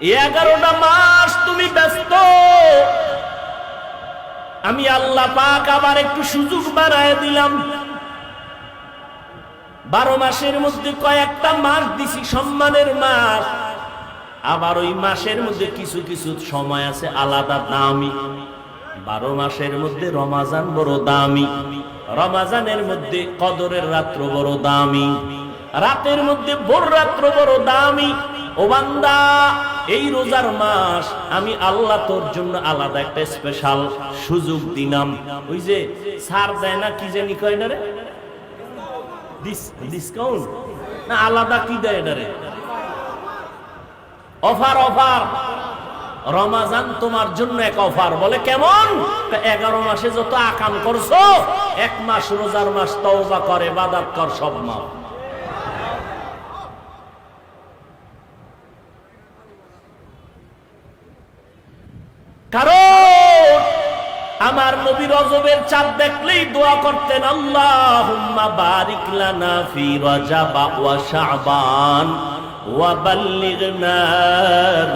এগারোটা মাস তুমি ব্যস্ত। আমি আল্লাহ পাক আবার একটু সুযোগ বাড়ায় দিলাম। বারো মাসের মধ্যে কয়েকটা মাস দিছি, সম্মানের মাস। আবার ওই মাসের মধ্যে কিছু কিছু সময় আছে আলাদা দামি। বারো মাসের মধ্যে রমাজান বড় দামি। রমাজানের মধ্যে কদরের রাত্র বড় দামি। রাতের মধ্যে ভোর রাত্র বড় দামি। ও বান্দা এই রোজার মাস আমি আল্লাহ তোর জন্য আলাদা একটা স্পেশাল সুযোগ দিলাম। ওই যে সার দেয় না, কি জানি কয় না রে? ডিসকাউন্ট না, আলাদা কি দেয় এটা রে? অফার অফার রমাজান তোমার জন্য এক অফার বলে কেমন? এগারো মাসে যত আকাম করছ, এক মাস রোজার মাস তওবা করে বাদাত কর, সব মাস কারণ আমার নবী রজবের চাঁদ দেখলেই দোয়া করতেন, আল্লাহুম্মা বারিক লানা ফি রজাবা ওয়া শাবান ওয়া বাল্লিগনা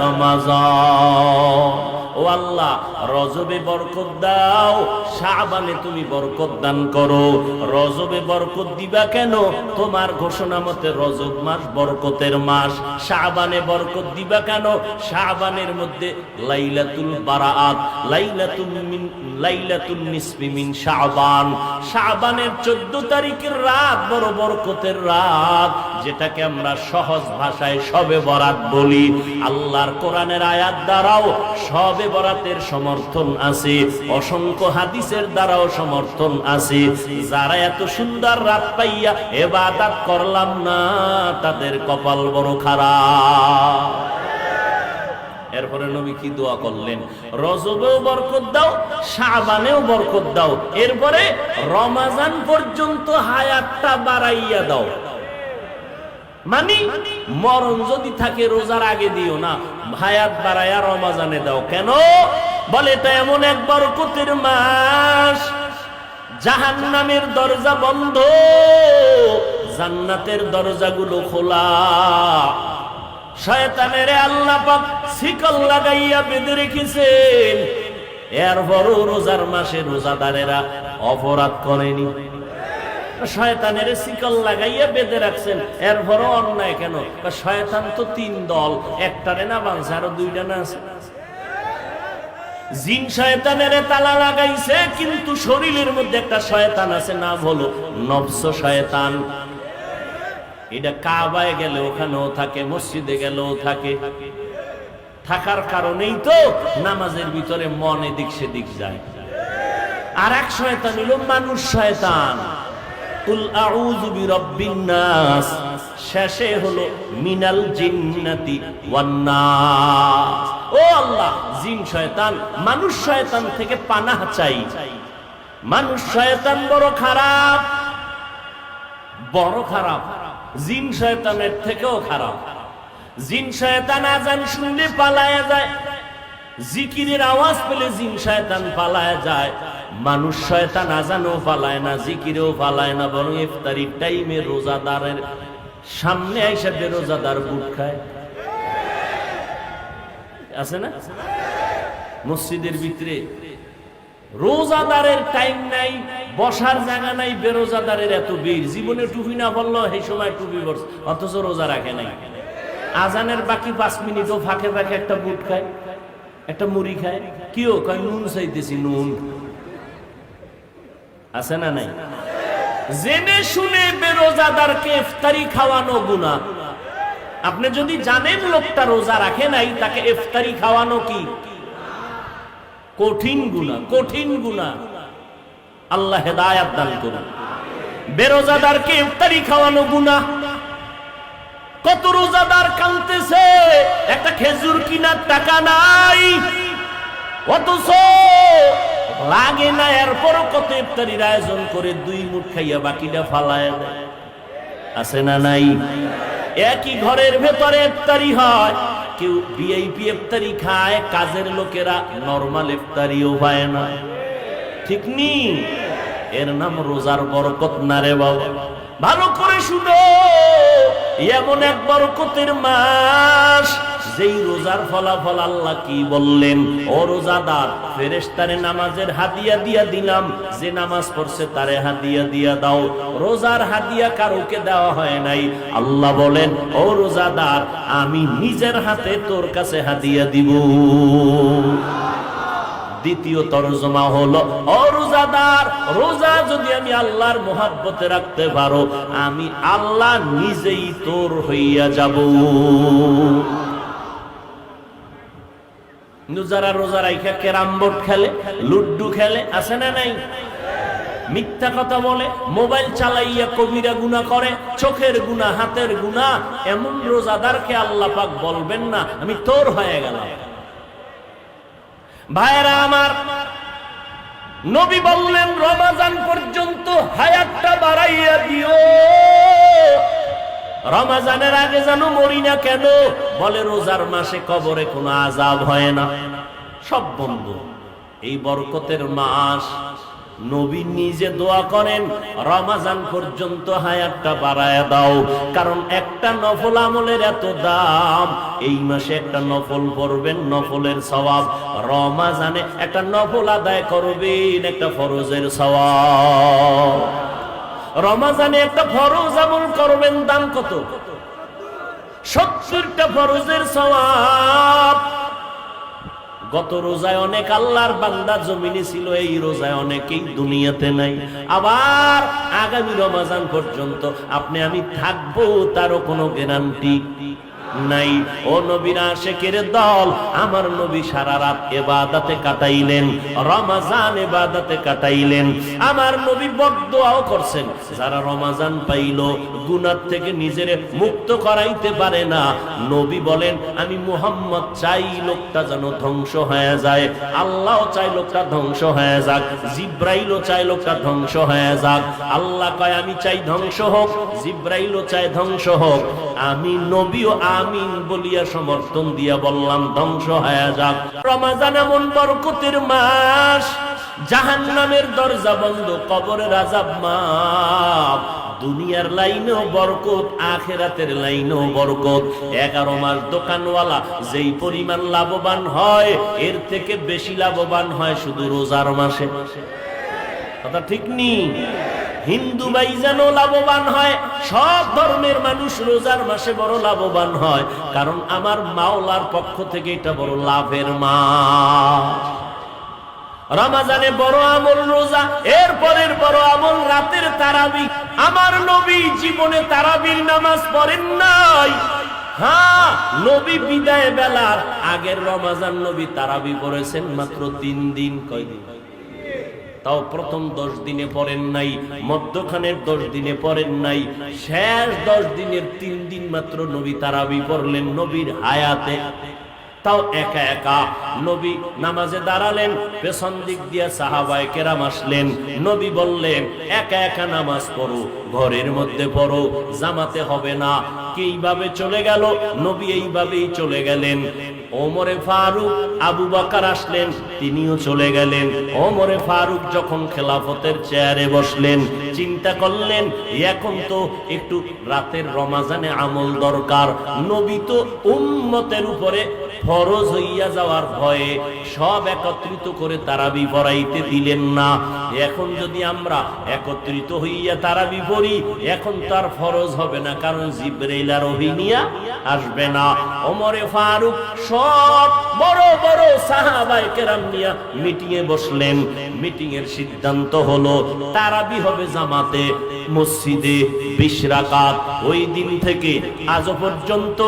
রমাজান। ও আল্লাহ, রজবে বরকত দাও। শাবানে তুমি বরকত দান করো। রজবে বরকত দিবা কেন? তোমার ঘোষণা মতে রজব মাস বরকতের মাস। শাবানে বরকত দিবা কেন? শাবানের মধ্যে লাইলাতুল বারাআত, লাইলাতুল মিন, লাইলাতুল নিসফি মিন শাবান। শাবানের 14 তারিখের রাত বড় বরকতের রাত। যেটাকে আমরা সহজ ভাষায় সবে বরাত বলি। আল্লাহর কোরআনের আয়াত দ্বারাও সবে বরাতের সমর্থন আছে। অসংখ্য হাদিসের দ্বারাও সমর্থন আছে। যারা এত সুন্দর রাত পাইয়া এবাদাত করলাম না, তাদের কপাল বড় খারাপ। এরপরে নবী কি দোয়া করলেন? রজবেও বরকত দাও, শাবানেও বরকত দাও। এরপরে রমাজান পর্যন্ত হায়াতটা বাড়াইয়া দাও। মানি, মরণ যদি থাকে রোজার আগে দিও না, হায়াত বাড়াইয়া রমাজানে দাও। কেন? বলে, এটা এমন এক বরকতের মাস। জাহান নামের দরজা বন্ধ, জান্নাতের দরজাগুলো খোলা। শয়তানের আল্লাহ পাক শিকল লাগাইয়া বেঁধে রেখেছেন। এরপরও রোজার মাসে রোজাদারেরা অপরাধ করেনি। শয়তানের শিকল লাগাইয়া বেঁধে রাখছেন। এরপরও অন্যায় কেন? শয়তান তো তিন দল, একটারে না আরও দুইটা না আছে জিন শয়তানের তালা লাগাইছে, কিন্তু শরীরের মধ্যে একটা শয়তান আছে না হলো নবস শয়তান। এটা কাবায় গেলে ওখানেও থাকে, মসজিদে গেলেও থাকে। থাকার কারণেই তো নামাজের ভিতরে মন এদিক সেদিক যায়। আর এক শয়তান হলো মানুষ শয়তান। কুল আউযু বিরাব্বিন নাস। শেষে হলো মিনাল জিন্নাতি ওয়ান নাস। ও আল্লাহ, জিন শয়তান, মানুষ শয়তান থেকে পানাহ চাই। মানুষ শয়তান বড় খারাপ। বড় খারাপ। জিন শয়তানের থেকেও খারাপ। জিন শয়তান আজান শুনলে পালায়া যায়। জিকিরের আওয়াজ পেলে জিন শয়তান পালায় যায়। মানুষ শয়তান আজানও পালায় না, জিকিরেও পালায় না, বরং ইফতারির টাইমে রোজাদারের সামনে আইসা বেরোজাদার বুট খায়। আছে না? মসজিদের ভিতরে রোজাদারের টাইম নাই, বসার জায়গা নাই, বেরোজাদারের এত ভিড়। জীবনে টুপি না বলল সেই সময় টুপি বস অথচ রোজা রাখে নাই। আজানের বাকি পাঁচ মিনিটও ফাঁকে ফাঁকে একটা বুট খায়। একটা মুড়ি খায়। কিও? কয়, নুন চাইতেছি, নুন। আছে না নাই? জেনে শুনে বেরোজাদারকে ইফতারি খাওয়ানো গুনাহ। আপনি যদি জানেন লোকটা রোজা রাখে নাই, তাকে ইফতারি খাওয়ানো কি? কঠিন গুণা কঠিন গুণা আল্লাহ হেদায়াত দান করুন। বেরোজাদারকে ইফতারি খাওয়ানো গুণা কত রোজাদার কানতেছে একটা খেজুর কিনার টাকা নাই। অথচ লাগে না, এরপরও কত ইফতারির আয়োজন করে দুই মুঠ খাইয়া বাকিটা ফালায় আছে না নাই? একই ঘরের ভেতরে ইফতারি হয়। কেউ ভিআইপি ইফতারি খায়, কাজের লোকেরা নরমাল ইফতারিও পায় না। ঠিক নি? এর নাম রোজার বরকত না রে বাবা? ভালো করে শুনো। এমন এক বরকতের মাস, যেই রোজার ফলাফল আল্লাহ কি বললেন? ও রোজাদার, ফেরেশতারে নামাজের হাদিয়া দিয়া দিলাম, যে নামাজ পড়ছে তারে হাদিয়া দিয়া দাও। রোজার হাদিয়া কারোকে দেওয়া হয় নাই? আল্লাহ বলেন, ও রোজাদার, আমি নিজের হাতে তোর কাছে হাদিয়া দিব। দ্বিতীয় তরজমা হলো, ও রোজাদার, রোজা যদি আমি আল্লাহর মোহাব্বতে রাখতে পারো, আমি আল্লাহ নিজেই তোর হইয়া যাব। যারা রোজা রাইখা ক্যারাম বোর্ড খেলে, লুড্ডু খেলে, আছে না নাই? মিথ্যা কথা বলে, মোবাইল চালাইয়া কবিরা গুণা করে, চোখের গুণা হাতের গুণা এমন রোজাদারকে আল্লাহ পাক বলবেন না, আমি তোর হয়ে গেলাম। ভাইরা আমার, নবী বললেন, রমাজান পর্যন্ত হায়াতটা বাড়াইয়া দিও। রমাজানের আগে যেন মরি না কেন? বলে, রোজার মাসে কবরে কোনো আজাব হয় না। সব বন্ধু। এই বরকতের মাস নবী নিজে দোয়া করেন, রমাজান পর্যন্ত হায়াতটা বাড়ায় দাও। কারণ একটা নফল আমলের এত দাম, এই মাসে একটা নফল পড়বেন, নফলের সওয়াব। রমাজানে একটা নফল আদায় করবেন, একটা ফরজের সওয়াব। রমাজানে একটা ফরজ আমল করবেন, দাম কত? সত্তরটা ফরজের সওয়াব। গত রোজায় অনেক আল্লাহর বান্দা জমিনে ছিল, এই রোজায় অনেকেই দুনিয়াতে নাই। আবার আগামী রমাজান পর্যন্ত আপনি আমি থাকব, তারও কোনো গ্যারান্টি নাই। ও নবীর আশেকের দল আমার নবী সারা রাত এবাদাতে কাটাইলেন, রমাজান এবাদাতে কাটাইলেন। আমার নবী বদদোয়াও করছেন। যারা রমাজান পাইল গুনার থেকে নিজের মুক্ত করাইতে পারে না। নবী বলেন, আমি মুহাম্মদ চাই লোকটা যেন ধ্বংস হয়ে যায়। আল্লাহ চাই লোকটা ধ্বংস হয়ে যাক। জিব্রাইলও চাই লোকটা ধ্বংস হয়ে যাক। আল্লাহ কয়, আমি চাই ধ্বংস হোক, জিব্রাইলও চাই ধ্বংস হোক। আমি নবীও আমিন বলিয়া সমর্থন দিয়া বললাম, ধ্বংস হয়ে যাক। রমাজান এমন বরকতের মাস জাহান নামের দরজা বন্ধ, কবরের আজাব মাপ দুনিয়ার লাইনেও বরকত, আখেরাতের লাইনেও বরকত। এগারো মাস দোকানওয়ালা যেই পরিমাণ লাভবান হয়, এর থেকে বেশি লাভবান হয় শুধু রোজার মাসে। কথা ঠিক নি? হিন্দু ভাই যেন লাভবান হয়, সব ধর্মের মানুষ রোজার মাসে বড় লাভবান হয়, কারণ আমার মাওলার পক্ষ থেকে এটা বড় লাভের মাস। রমাজানে বড় আমল রোজা এর পরের বড় আমল রাতের তারাবি। আমার নবী জীবনে তারাবির নামাজ পড়েন নাই। হ্যাঁ নবী বিদায় বেলার আগের রমাজান নবী তারাবি পড়েছেন মাত্র তিন দিন, কয়দিন? তাও প্রথম দশ দিনে পড়েন নাই, মধ্যখানের দশ দিনে পড়েন নাই, শেষ দশ দিনের তিন দিন মাত্র নবী তারাবি পড়লেন নবীর হায়াতে। তাও একা একা নবী নামাজে দাঁড়ালেন, পেছন দিক দিয়ে সাহাবায় কেরাম আসলেন, নবী বললেন, একা একা নামাজ পড়ো, ঘরের মধ্যে পড়ো, জামাতে হবে না। কীভাবে চলে গেল? নবী এইভাবেই চলে গেলেন। ওমরে ফারুক, আবু বকর আসলেন, তিনিও চলে গেলেন। ওমরে ফারুক যখন খেলাফতের চেয়ারে বসলেন, চিন্তা করলেন, এখন তো একটু রাতের রমাজানে আমল দরকার। নবী তো উম্মতের উপরে ফরজ হইয়া যাওয়ার ভয়ে সব একত্রিত করে তারাবি পড়াইতে দিলেন না। এখন যদি আমরা একত্রিত হইয়া তারাবি পড়ি, এখন তার ফরজ হবে না, কারণ জিব্রাইল আর অভিনিয়া আসবে না। ওমরে ফারুক সব বড় বড় সাহাবাই কেরাম নিয়া মিটিং এ বসলেন। মিটিং এর সিদ্ধান্ত হলো, তারাবি হবে জামাতে, মসজিদে বিশ রাকাত। ওই দিন থেকে আজ পর্যন্ত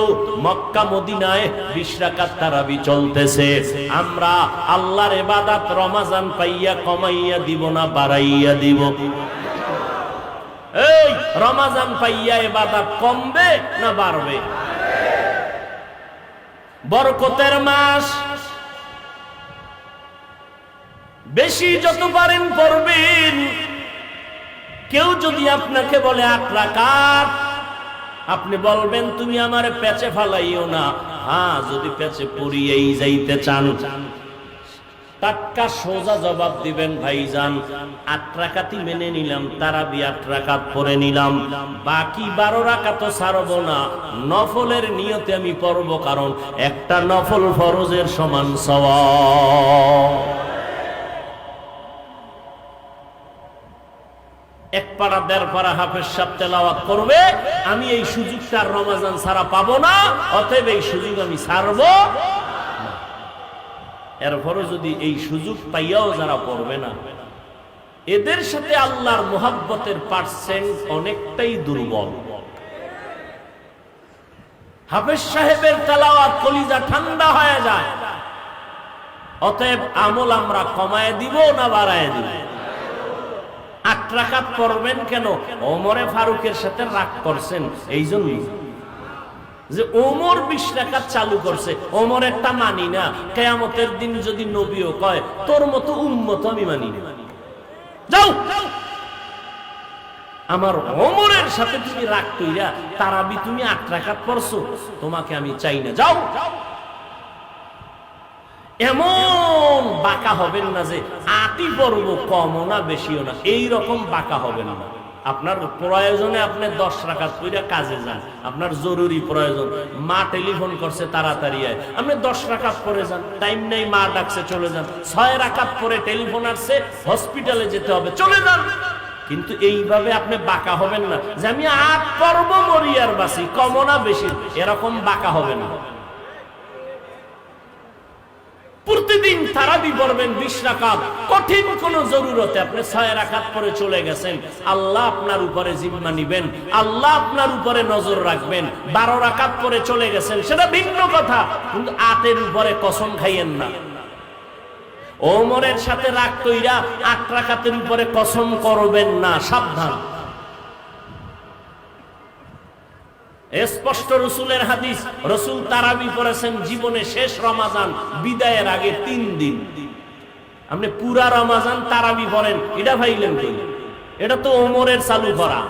মক্কা মদিনায় বিশ রাকাত তারাবি চলতেছে। আমরা আল্লাহর এবাদাত রমাজান পাইয়া কমাইয়া দিব না, বাড়াইয়া দিব। এই, রমাজান পাইয়া এবাদাত কমবে না বাড়বে? বরকতের মাস। বেশি যত পারেন পড়বেন, কেউ যদি আপনাকে বলে আট রাকাত, আপনি বলবেন, তুমি আমার পেঁচে ফালাইও না। হ্যাঁ যদি পেঁচে পড়িয়েই যাইতে চান। টাটকা সোজা জবাব দিবেন ভাইজান। আট রাকাতি মেনে নিলাম, তারাবি আট রাকাত পরে নিলাম। বাকি বারো রাকাত ছাড়বো না। নফলের নিয়তে আমি পড়ব কারণ একটা নফল ফরজের সমান সওয়াব। এক পাড়া, দেড় পাড়া হাফের সাপ তেলাওয়াত করবে, আমি এই সুযোগটা রমাজান ছাড়া পাবো না, অতএব এই সুযোগ আমি না। এরপরও যদি এই সুযোগ পাইয়াও যারা পড়বে না, এদের সাথে আল্লাহর মোহাব্বতের পার্সেন্ট অনেকটাই দুর্বল। হাফেজ সাহেবের তেলাওয়াত কলিজা ঠান্ডা হয়ে যায়। অতএব আমল আমরা কমায় দিব না বাড়ায় দিব? আট রাকাত পড়বেন কেন? ওমরে ফারুকের সাথে রাগ করছেন এই জন্যই যে ওমর বিশ রাকাত চালু করছে। ওমর একটা মানি না। কেয়ামতের দিন যদি নবীও কয়, তোর মতো উম্মত আমি মানি না। যাও। আমার ওমরের সাথে তুমি রাগ কইরা তারাবি তুমি আট রাকাত পড়ছো। তোমাকে আমি চাই না। যাও। এমন বাঁকা হবেন না যে আটি পর্ব কমও না, বেশিও না। এই রকম বাঁকা হবেন না। আপনার প্রয়োজনে আপনি দশ রাখাত কইরা কাজে যান। আপনার জরুরি প্রয়োজন। মা টেলিফোন করছে তাড়াতাড়ি আয়। আপনি দশ রাখাত পরে যান। টাইম নেই, মা ডাকছে, চলে যান। ছয় রাখাত পরে টেলিফোন আসছে, হসপিটালে যেতে হবে। চলে যান। কিন্তু এইভাবে আপনি বাঁকা হবেন না। যে আমি আট পর্ব মরিয়ার বাসি কমনা বেশি। এরকম বাঁকা হবে না। তারাবি পড়বেন বিশ রাকাত। কঠিন কোন জরুরতে আপনি ছয় রাকাত পরে চলে গেছেন। আল্লাহ আপনার উপরে জিম্মা নিবেন। আল্লাহ আপনার উপরে নজর রাখবেন। বারো রাকাত পরে চলে গেছেন, সেটা ভিন্ন কথা। কিন্তু আটের উপরে কসম খাইয়েন না। ওমরের সাথে রাগ কইরা আট রাকাতের উপরে কসম করবেন না, সাবধান। স্পষ্ট রসুলের হাদিস, রসুল তারাবি করেছেন জীবনে শেষ রমাজান বিদায়ের আগে তিন দিন। আপনি পুরা রমাজান তারাবি করেন এটা ভাইলেন এটা তো ওমরের চালু করা।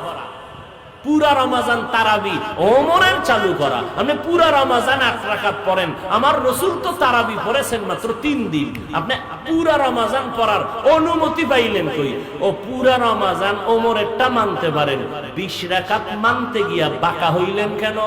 পুরা রমাজান তারাবি, ওমরের চালু করা। আপনি পুরা রমাজান আট রাখাত পড়েন। আমার রসুল তো তারাবি পড়েছেন মাত্র তিন দিন। আপনি পুরা রমাজান পড়ার অনুমতি পাইলেন কই? ও পুরা রমাজান ওমরেরটা মানতে পারেন। বিশ রাখাত মানতে গিয়া বাঁকা হইলেন কেন?